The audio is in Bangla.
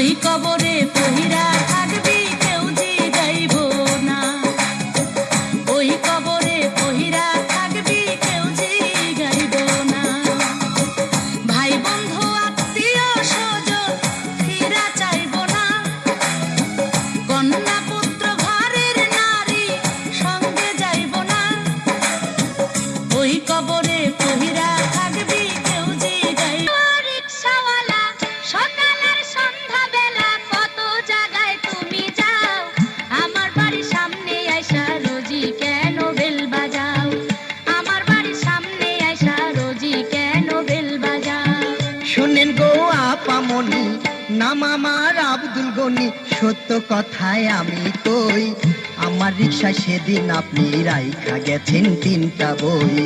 ওই কবরে পহিরা নাম আমার আব্দুল গনি, সত্য কথায় আমি কই, আমার রিক্সা সেদিন আপনি রাইখা গেছেন তিনটা বই।